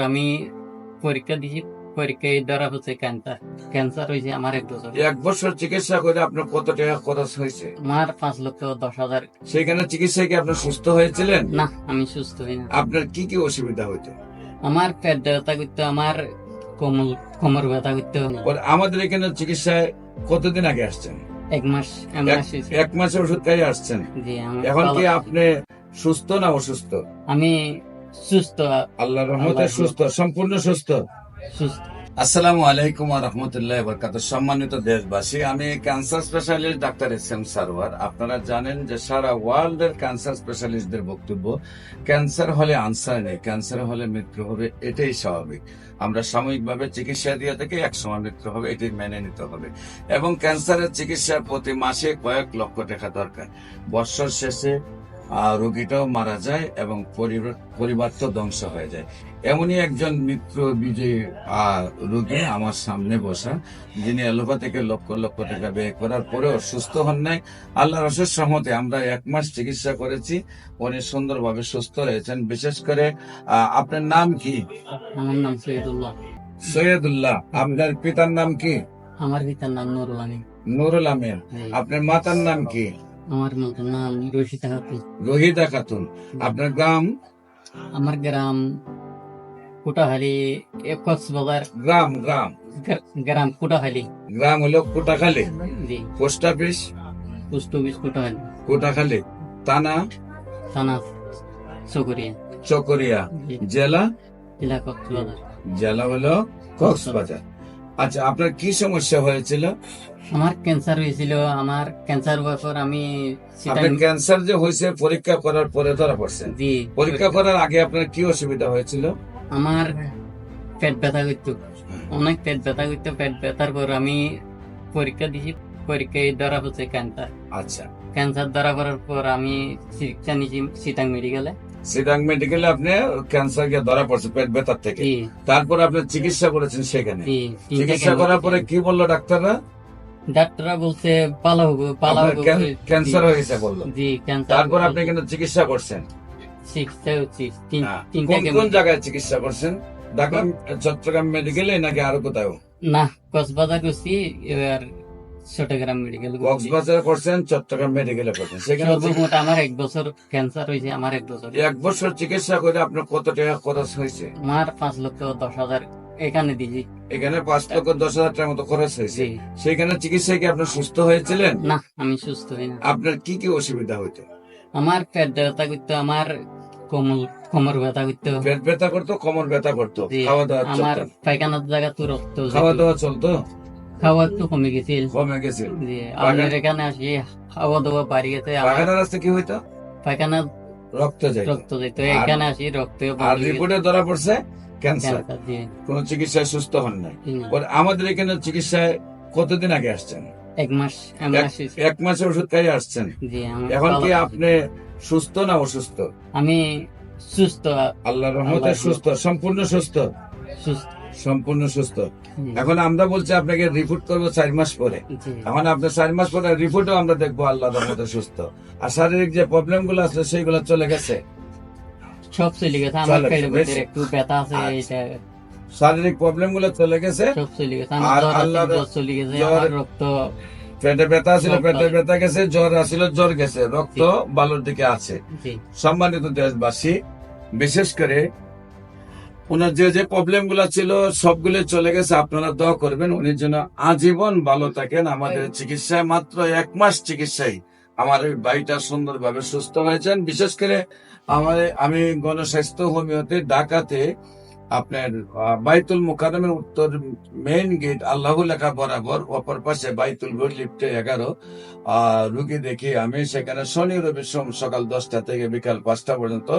আমি পরীক্ষা দিয়েছি পরীক্ষায় ধরা হচ্ছে ক্যান্সার ক্যান্সার হয়েছে আমার এক বছর। এক বছর চিকিৎসা করে আপনার কত টাকা খরচ হয়েছে? আমার পাঁচ লক্ষ দশ হাজার। সেখানে চিকিৎসায় কি আপনি সুস্থ হয়েছিলেন? না আমি সুস্থ হই না। আপনার কি কি অসুবিধা হইতো আমার পেট ব্যথা করতে আমার কোমল কোমর ব্যথা করতে। আমাদের এখানে চিকিৎসায় কতদিন আগে আসছেন? এক মাস এক- মাসের ওষুধ খাই আসছেন। এখন কি আপনি সুস্থ না অসুস্থ? আমি সুস্থ। আল্লাহর রহমতে সুস্থ সম্পূর্ণ সুস্থ। সুস্থ। আসসালামু আলাইকুম রহমতুল্লাহ বরকাত সম্মানিত দেশবাসী আমি cancer specialist doctor S M Sarwar আপনারা জানেন যে সারা ওয়ার্ল্ড এর ক্যান্সার স্পেশালিস্টদের বক্তব্য ক্যান্সার হলে আনসার নেই ক্যান্সার হলে মৃত্যু হবে। এটাই স্বাভাবিক। আমরা সাময়িকভাবে চিকিৎসা দিয়ে থেকে এক সময় মৃত্যু হবে এটি মেনে নিতে হবে। এবং ক্যান্সারের চিকিৎসা প্রতি মাসে কয়েক লক্ষ টাকা দরকার। বৎসর শেষে রোগীটাও মারা যায় এবং পরিবার পরিবার তো ধ্বংস হয়ে যায়। এমনই একজন মিত্র বিজয়ী রোগী আমার সামনে বসা যিনি অ্যালোপ্যাথিকে লক্ষ লক্ষ টাকা ব্যয় করার পরেও সুস্থ হন নাই। আল্লাহ রসের সহমতে আমরা এক মাস চিকিৎসা করেছি। উনি সুন্দরভাবে সুস্থ হয়েছেন। বিশেষ করে আহ, আপনার নাম কি? আমার নাম সৈয়দুল্লাহ। সৈয়দুল্লাহ আপনার পিতার নাম কি? আমার পিতার নাম নুরুল আমিন। নুরুল আমিন। আপনার মাতার নাম কি? আমার নাম রশিদা খাতুন রোহিদা খাতুন। আপনার গ্রাম? আমার গ্রাম কুটাহালি কক্সবাজার। গ্রাম গ্রাম। গ্রাম কুটাহালি গ্রাম হলো কোটাখালী। জি। Post office? Post office Kutahali Kotakhali. থানা? থানা চকরিয়া। চকরিয়া। জেলা? জেলা কক্সবাজার। জেলা হলো কক্সবাজার। আচ্ছা আপনার কি সমস্যা হয়েছিল? আমার ক্যান্সার হয়েছিল আমার ক্যান্সার হওয়ার পর আমি আপনার ক্যান্সার যে হয়েছে পরীক্ষা করার পরে ধরা পড়ছেন জি পরীক্ষা করার আগে আপনার কি অসুবিধা হয়েছিল? আমার পেট ব্যথা করতো। অনেক পেট ব্যথা করতো পেট ব্যথার পর আমি পরীক্ষা দিয়েছি পরীক্ষায় ধরা হচ্ছে ক্যান্সার আচ্ছা। ক্যান্সার ধরা পড়ার পর আমি চিকিৎসা নিয়েছি সিটাং মেডিকেলে সিডাং মেডিকেলে আপনি ক্যান্সার গিয়ে ধরা পড়ছে পেট ব্যথার থেকে। তারপর আপনি চিকিৎসা করেছেন সেখানে। চিকিৎসা করার পরে কি বলল ডাক্তাররা? ডাক্তাররা বলছে পালা হবে পালা হবে ক্যান্সার জি, হয়ে গেছে বলল। জি ক্যান্সার তারপর আপনি কিন্তু চিকিৎসা করছেন। চিকিৎসা হচ্ছে তিন- হ্যাঁ। কোন কোন জায়গায় চিকিৎসা করছেন? ঢাকা চট্টগ্রাম মেডিকেলে নাকি আরও কোথাও? না কক্সবাজার করছি এবার চট্টগ্রাম মেডিকেল কক্সবাজার করছেন চট্টগ্রাম মেডিকেলে করছেন সেখানে সর্বমোট আমার এক বছর ক্যান্সার হয়েছে আমার এক বছর। এক বছর চিকিৎসা করে আপনার কত টাকা খরচ হয়েছে? আমার পাঁচ লক্ষ দশ হাজার এখানে দিয়েছি। এখানে পাঁচ লক্ষ দশ হাজার টাকার মতো খরচ হয়েছে। সেখানে চিকিৎসায় কি আপনি সুস্থ হয়েছিলেন? না আমি সুস্থ হই না। আপনার কি কি অসুবিধা হইতো? আমার পেট ব্যথা করতো আমার কোমল কোমর ব্যথা করতো। পেট ব্যথা করতো কোমর ব্যথা করতো। খাওয়া দাওয়া আমার পায়খানার জায়গা তো রক্ত খাওয়া দাওয়া চলতো? খাওয়া একটু কমে গেছিল। কমে গেছে জি আমাদের এখানে আসি খাওয়া দাওয়া বাড়ি গেছে আমার পায়খানা রাস্তা কি হইতো? পায়খানা রক্ত যায় রক্ত যেত এখানে আসি রক্ত আর রিপোর্টে ধরা পড়ছে ক্যান্সার। কোন চিকিৎসায় সুস্থ হন নাই। আমাদের এখানে চিকিৎসায় কতদিন আগে আসছেন? এক মাস এক- মাসের ওষুধ খাই আসছেন? এখন কি আপনি সুস্থ না অসুস্থ? আমি সুস্থ। আল্লাহ রহমতে সুস্থ সম্পূর্ণ সুস্থ? সুস্থ। সম্পূর্ণ সুস্থ। এখন আমরা বলছি আপনাকে রিপোর্ট করব চার মাস পরে। এখন আপনার চার মাস পরে রিপোর্টও আমরা দেখব আল্লাহ রহমতে সুস্থ। আর শারীরিক যে প্রবলেমগুলো আছে সেইগুলো চলে গেছে। সব চলে গেছে আমার একটু ব্যথা আছে আচ্ছা। শারীরিক প্রবলেমগুলো চলে গেছে। সব চলে গেছে আর জ্বর চলে গেছে রক্ত পেটে ব্যথা ছিল পেটে ব্যথা গেছে জ্বর আসছিল জ্বর গেছে। রক্ত বালুর দিকে আছে। সম্মানিত দেশবাসী বিশেষ করে ওনার যে যে প্রবলেমগুলা ছিল সবগুলো চলে গেছে। আপনারা দোয়া করবেন উনি যেন আজীবন ভালো থাকেন। আমাদের চিকিৎসায় মাত্র এক মাস চিকিৎসায় আমার এই ভাইটা সুন্দরভাবে সুস্থ হয়েছেন। বিশেষ করে আমার আমি গণস্বাস্থ্য হোমিওতে ঢাকাতে আপনার বাইতুল মুকারমের উত্তর মেইন গেট আল্লাহ লেখা বরাবর অপর পাশে বাইতুল ঘর লিফটে এগারো। আহ রুগী দেখি আমি সেখানে শনি রবি সোম সকাল দশটা থেকে বিকাল পাঁচটা পর্যন্ত